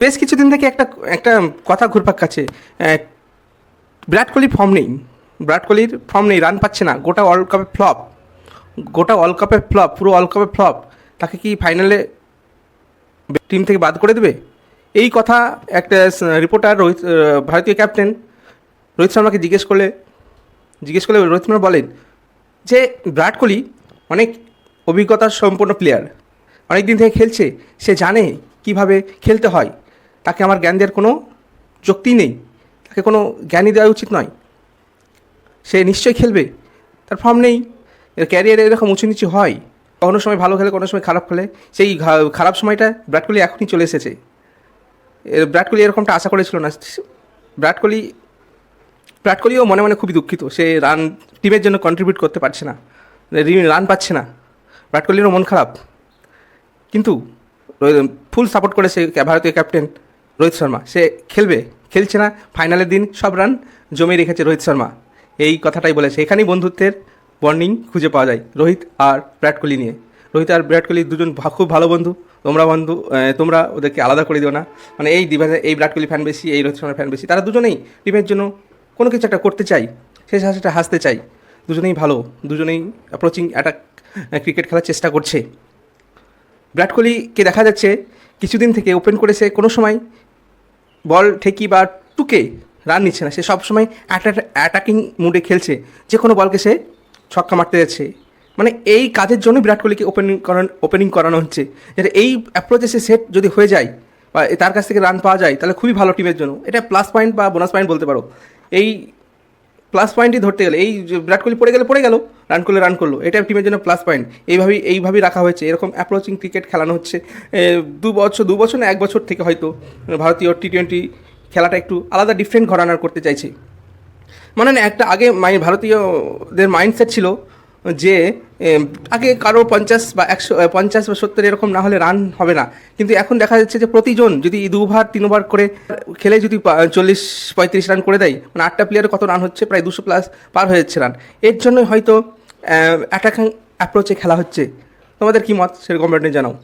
বেশ কিছুদিন থেকে একটা একটা কথা ঘুরপাক কাছে বিরাট কোহলির ফর্ম নেই। বিরাট কোহলির ফর্ম নেই রান পাচ্ছে না। গোটা ওয়ার্ল্ড কাপে ফ্লপ গোটা ওয়ার্ল্ড কাপে ফ্লপ পুরো ওয়ার্ল্ড কাপে ফ্লপ তাকে কি ফাইনালে টিম থেকে বাদ করে দেবে? এই কথা একটা রিপোর্টার রোহিত ভারতীয় ক্যাপ্টেন রোহিত শর্মাকে জিজ্ঞেস করলে জিজ্ঞেস করলে রোহিত শর্মা বলেন যে, বিরাট কোহলি অনেক অভিজ্ঞতা সম্পন্ন প্লেয়ার অনেক দিন থেকে খেলছে। সে জানে কীভাবে খেলতে হয়। তাকে আমার জ্ঞান দেওয়ার কোনো যুক্তি নেই। তাকে কোনো জ্ঞানই দেওয়া উচিত নয়। সে নিশ্চয়ই খেলবে। তার ফর্ম নেই। এর ক্যারিয়ারে এরকম উঁচু নিচু হয়। কোনো সময় ভালো খেলে, কোনো সময় খারাপ খেলে। সেই খারাপ সময়টা বিরাট কোহলি এখনই চলে এসেছে। বিরাট কোহলি এরকমটা আশা করেছিল না। বিরাট কোহলি, বিরাট কোহলিও মনে মনে খুবই দুঃখিত। সে রান টিমের জন্য কন্ট্রিবিউট করতে পারছে না। রান পাচ্ছে না। বিরাট কোহলিরও মন খারাপ। কিন্তু ফুল সাপোর্ট করেছে ভারতীয় ক্যাপ্টেন রোহিত শর্মা। সে খেলবে, খেলছে না, ফাইনালের দিন সব রান জমে রেখেছে রোহিত শর্মা। এই কথাটাই বলেছে এখানেই বন্ধুত্বের বন্ডিং খুঁজে পাওয়া যায় রোহিত আর বিরাট কোহলি নিয়ে। রোহিত আর বিরাট কোহলি দুজন খুব ভালো বন্ধু। তোমরা বন্ধু তোমরা ওদেরকে আলাদা করে দিও না। মানে এই ডিভাইসে এই বিরাট কোহলি ফ্যান বেশি, এই রোহিত শর্মার ফ্যান বেশি। তারা দুজনেই টিমের জন্য কোনো কিছু একটা করতে চাই শেষ হাসিটা হাসতে চাই দুজনেই ভালো, দুজনেই অ্যাপ্রোচিং অ্যাটাক ক্রিকেট খেলার চেষ্টা করছে। বিরাট কোহলিকে দেখা যাচ্ছে, কিছুদিন থেকে ওপেন করে সে কোনো সময়। বল ঠেকি বা টুকে রান নিচ্ছে না। সে সবসময় অ্যাটাকিং মুডে খেলছে। যে কোনো বলকে সে ছক্কা মারতে যাচ্ছে। মানে এই কাজের জন্য বিরাট কোহলিকে ওপেনিং করানো ওপেনিং করানো হচ্ছে। যেটা এই অ্যাপ্রোচে সে সেট যদি হয়ে যায় বা তার কাছ থেকে রান পাওয়া যায়, তাহলে খুবই ভালো টিমের জন্য। এটা প্লাস পয়েন্ট বা বোনাস পয়েন্ট বলতে পারো। এই প্লাস পয়েন্টই ধরতে গেলে, এই বিরাট কোহলি পড়ে গেলে পড়ে গেল রান করলে রান করল, এটা টিমের জন্য প্লাস পয়েন্ট এইভাবেই এইভাবেই রাখা হয়েছে, এরকম অ্যাপ্রোচিং ক্রিকেট খেলানো হচ্ছে। দু বছর দু বছর না, এক বছর থেকে হয়তো ভারতীয় টি টোয়েন্টি খেলাটা একটু আলাদা ডিফারেন্ট ঘরানার করতে চাইছে। মানে একটা আগে মাই, ভারতীয়দের মাইন্ডসেট ছিল যে আগে কারও পঞ্চাশ বা একশো পঞ্চাশ বা সত্তর এরকম না হলে রান হবে না। কিন্তু এখন দেখা যাচ্ছে যে প্রতিজন যদি দুবার, তিনবার করে খেলে যদি চল্লিশ, পঁয়ত্রিশ রান করে দেয় মানে আটটা প্লেয়ারে কত রান হচ্ছে? প্রায় দুশো প্লাস পার হয়ে যাচ্ছে রান। এর জন্যই হয়তো অ্যাটাকিং অ্যাপ্রোচে খেলা হচ্ছে। তোমাদের কী মত? সেরকম জানাও।